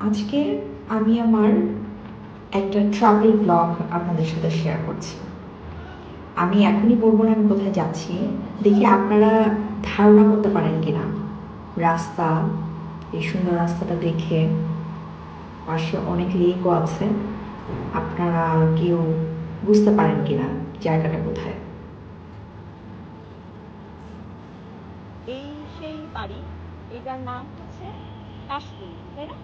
আজকে আমি আমার একটা ট্রাভেল ব্লগ আপনাদের সাথে শেয়ার করছি। আমি এখনই বলব না আমি কোথায় যাচ্ছি। দেখি আপনারা ধারণা করতে পারেন কিনা। রাস্তা, এই সুন্দর রাস্তাটা দেখে। পাশে অনেক লেকও আছে। আপনারা কেউ বুঝতে পারেন কিনা জায়গাটা কোথায়। এই সেই বাড়ি, এটার নাম হচ্ছে কাশফুল তাই না?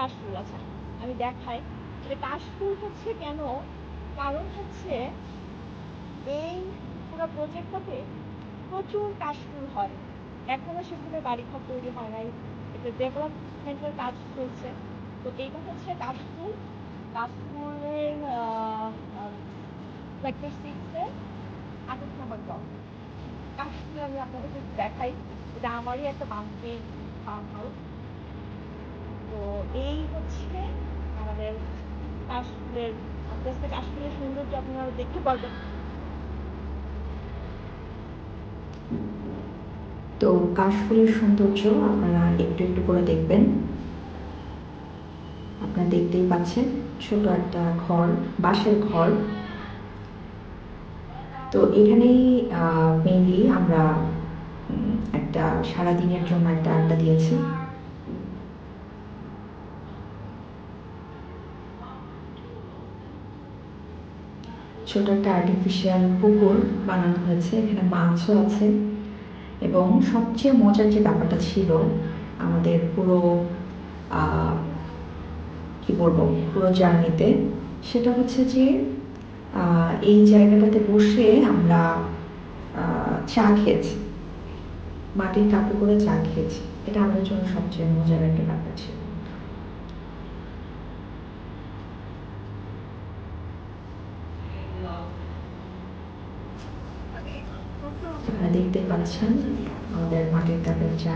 কাশফুল আচ্ছা আমি দেখাই। এটা কাশফুল হচ্ছে কেন? কারণ হচ্ছে এই পুরো প্রজেক্টটাতে প্রচুর কাশফুল হয়। এখনও সেখানে বাড়িঘর তৈরি হয় নাই। এটা ডেভেলপমেন্টের কাজ চলছে। তো এইটা হচ্ছে কাশফুল। কাশফুলের সেক্টর সিক্সের আঠাশ নম্বর কাশফুল আমি আপনাদেরকে দেখাই। এটা আমারই একটা বান্ধবীর ফার্ম হাউস তো এই হচ্ছে আমাদের কাশফুলের আস্তে আস্তে কাশফুলের সৌন্দর্য আপনারা দেখতে পারবেন। তো কাশফুলের সৌন্দর্য আপনারা একটু একটু করে দেখবেন। আপনারা দেখতেই পাচ্ছেন ছোট একটা ঘর, বাঁশের ঘর। তো এখানেই মেইনলি আমরা একটা সারাদিনের জন্য একটা আড্ডা দিয়েছি। ছোট একটা আর্টিফিশিয়াল পুকুর বানানো হয়েছে, এখানে মাছও আছে। এবং সবচেয়ে মজার যে ব্যাপারটা ছিল, আমাদের পুরো কি বলব, পুরো জার্নিতে সেটা হচ্ছে যে এই জায়গাটাতে বসে আমরা চা খেয়েছি। মাটির কাপে করে চা খেয়েছি। এটা আমাদের জন্য সবচেয়ে মজার একটা ব্যাপার ছিল। দেখতে পাচ্ছেন আমাদের মাটির চা।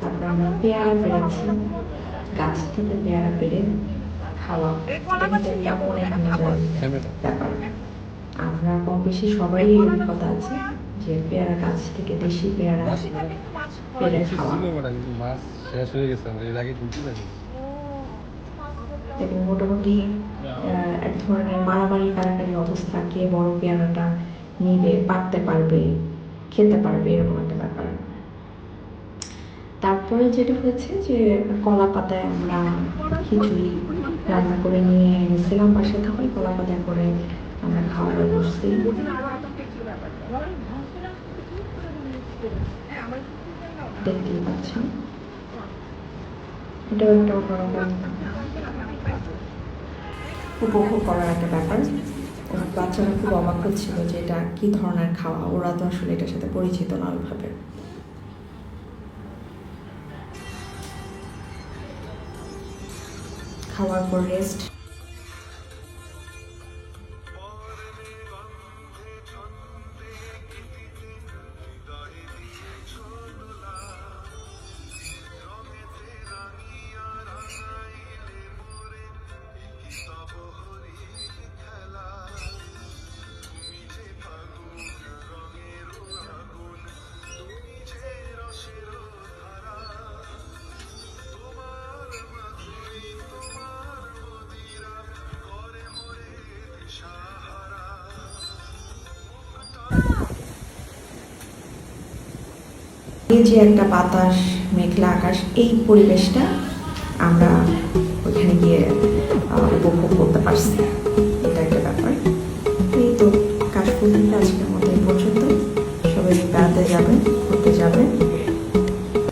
তারপর আমরা পেয়ারা পেরেছি গাছ থেকে পেয়ারা পেরে ব্যাপার আমরা কম বেশি সবাই অভিজ্ঞতা আছে যে পেয়ারা গাছ থেকে দেশি পেয়ারা মোটামুটি এক ধরনের মারামারি কারাকারি অবস্থা, কে বড় পেয়ারাটা নিবে পাকতে পারবে খেতে পারবে, এরকম একটা ব্যাপার। তারপরে যেটা হয়েছে যে, কলা পাতায় আমরা খিচুড়ি রান্না করে নিয়ে গেছিলাম বাসা থেকে কলা পাতায় করে আমরা খাওয়া করছি দেখতেই পাচ্ছেন। এটাও একটা উপভোগ করার একটা ব্যাপার। বাচ্চারা খুব অবাক ছিল যে এটা কি ধরনের খাওয়া, ওরা তো আসলে এটার সাথে পরিচিত না ওইভাবে। খাওয়ার পর রেস্ট যে একটা বাতাস, মেঘলা আকাশ, এই পরিবেশটা আমরা ওখানে গিয়ে উপভোগ করতে পারছি। এটা একটা ব্যাপার। এই তো, কাশফুল থেকে